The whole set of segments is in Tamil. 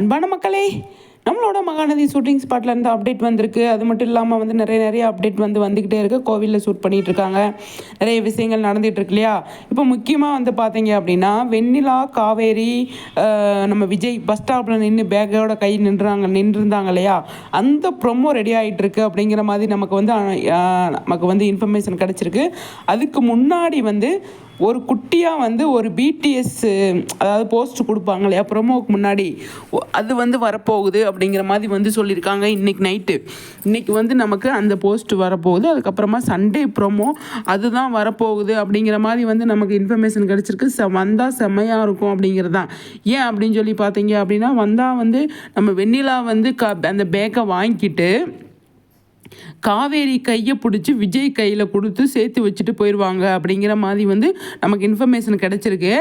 அன்பான மக்களே நம்மளோட மகாநதி ஷூட்டிங் ஸ்பாட்லேருந்து அப்டேட் வந்திருக்கு. அது மட்டும் இல்லாமல் வந்து நிறைய நிறைய அப்டேட் வந்து வந்துக்கிட்டே இருக்குது கோவிலில் ஷூட் பண்ணிகிட்டு இருக்காங்க. நிறைய விஷயங்கள் நடந்துகிட்டு இருக்கு இல்லையா? இப்போ முக்கியமாக வந்து பார்த்தீங்க அப்படின்னா வெண்ணிலா காவேரி நம்ம விஜய் பஸ் ஸ்டாப்பில் நின்று பேக்கோட கை நின்றாங்க நின்றுருந்தாங்க இல்லையா? அந்த ப்ரொமோ ரெடி ஆகிட்டு இருக்கு அப்படிங்கிற மாதிரி நமக்கு வந்து நமக்கு வந்து இன்ஃபர்மேஷன் கிடச்சிருக்கு. அதுக்கு முன்னாடி வந்து ஒரு குட்டியாக வந்து ஒரு பிடிஎஸ் அதாவது போஸ்ட் கொடுப்பாங்க இல்லையா? ப்ரொமோவுக்கு முன்னாடி. அது வந்து வரப்போகுது அப்படிங்கிற மாதிரி வந்து சொல்லியிருக்காங்க இன்னைக்கு நைட்டு. இன்னைக்கு வந்து நமக்கு அந்த போஸ்ட் வரப்போகுது. அதுக்கப்புறமா சண்டே ப்ரோமோ அதுதான் வரப்போகுது அப்படிங்கிற மாதிரி வந்து நமக்கு இன்ஃபர்மேஷன் கிடச்சிருக்கு. செ வந்தால் செம்மையாக இருக்கும் அப்படிங்கிறது தான் ஏன் அப்படின்னு சொல்லி பார்த்தீங்க அப்படின்னா வந்தால் வந்து நம்ம வெண்ணிலா வந்து க அந்த பேக்கை வாங்கிக்கிட்டு காவேரி கையை பிடிச்சி விஜய் கையில் கொடுத்து சேர்த்து வச்சுட்டு போயிடுவாங்க அப்படிங்கிற மாதிரி வந்து நமக்கு இன்ஃபர்மேஷன் கிடச்சிருக்கு.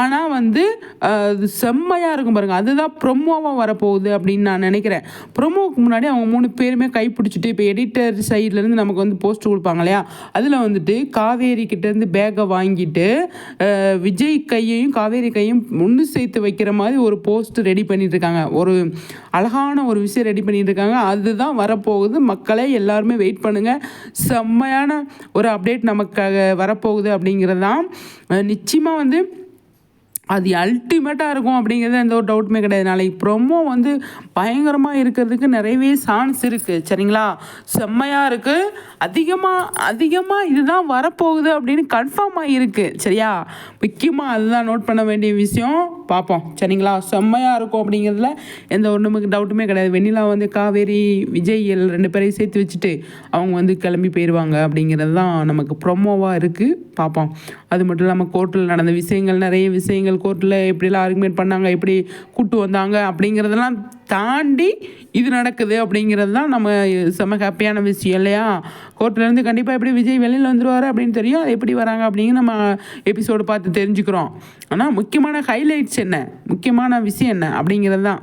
ஆனால் வந்து அது செம்மையாக இருக்கும் பாருங்கள் அதுதான் ப்ரொமோவாக வரப்போகுது அப்படின்னு நான் நினைக்கிறேன். ப்ரொமோவுக்கு முன்னாடி அவங்க மூணு பேருமே கை பிடிச்சிட்டு இப்போ எடிட்டர் சைட்லேருந்து நமக்கு வந்து போஸ்ட் கொடுப்பாங்க இல்லையா? அதில் வந்துட்டு காவேரி கிட்டேருந்து பேக்கை வாங்கிட்டு விஜய் கையையும் காவேரி கையும் ஒன்று சேர்த்து வைக்கிற மாதிரி ஒரு போஸ்ட் ரெடி பண்ணிட்டு இருக்காங்க. ஒரு அழகான ஒரு விஷயம் ரெடி பண்ணிட்டு இருக்காங்க. அதுதான் வரப்போகுது. மக்களை எல்லாருமே வெயிட் பண்ணுங்க. செம்மையான ஒரு அப்டேட் நமக்காக வரப்போகுது அப்படிங்கிறது தான் நிச்சயமாக வந்து அது அல்டிமேட்டாக இருக்கும் அப்படிங்கிறது எந்த ஒரு டவுட்டுமே கிடையாது. நாளைக்கு ப்ரொமோ வந்து பயங்கரமாக இருக்கிறதுக்கு நிறையவே சான்ஸ் இருக்குது சரிங்களா? செம்மையாக இருக்குது அதிகமாக அதிகமாக இதுதான் வரப்போகுது அப்படின்னு கன்ஃபார்ம் ஆகியிருக்கு சரியா? முக்கியமாக அதுதான் நோட் பண்ண வேண்டிய விஷயம். பார்ப்போம். சரிங்களா? செம்மையாக இருக்கும் அப்படிங்கிறதுல எந்த ஒரு நமக்கு டவுட்டுமே கிடையாது. வெண்ணிலா வந்து காவேரி விஜய் எல் ரெண்டு பேரையும் சேர்த்து வச்சுட்டு அவங்க வந்து கிளம்பி போயிடுவாங்க அப்படிங்கிறது தான் நமக்கு ப்ரொமோவாக இருக்குது பார்ப்போம். அது மட்டும் இல்லாமல் கோர்ட்டில் நடந்த விஷயங்கள் நிறைய விஷயங்கள் கோர்ட்டில் எப்படிலாம் ஆர்குமெண்ட் பண்ணாங்க எப்படி கூட்டு வந்தாங்க அப்படிங்கிறதெல்லாம் தாண்டி இது நடக்குது அப்படிங்கிறது தான் நம்ம செம்ம ஹாப்பியான விஷயம் இல்லையா? கோர்ட்லேருந்து கண்டிப்பாக எப்படி விஜய் வெளியில் வந்துடுவார் அப்படின்னு தெரியும் அது எப்படி வராங்க அப்படிங்கிற நம்ம எபிசோடு பார்த்து தெரிஞ்சுக்கிறோம். ஆனால் முக்கியமான ஹைலைட்ஸ் என்ன? முக்கியமான விஷயம் என்ன அப்படிங்கிறது தான்.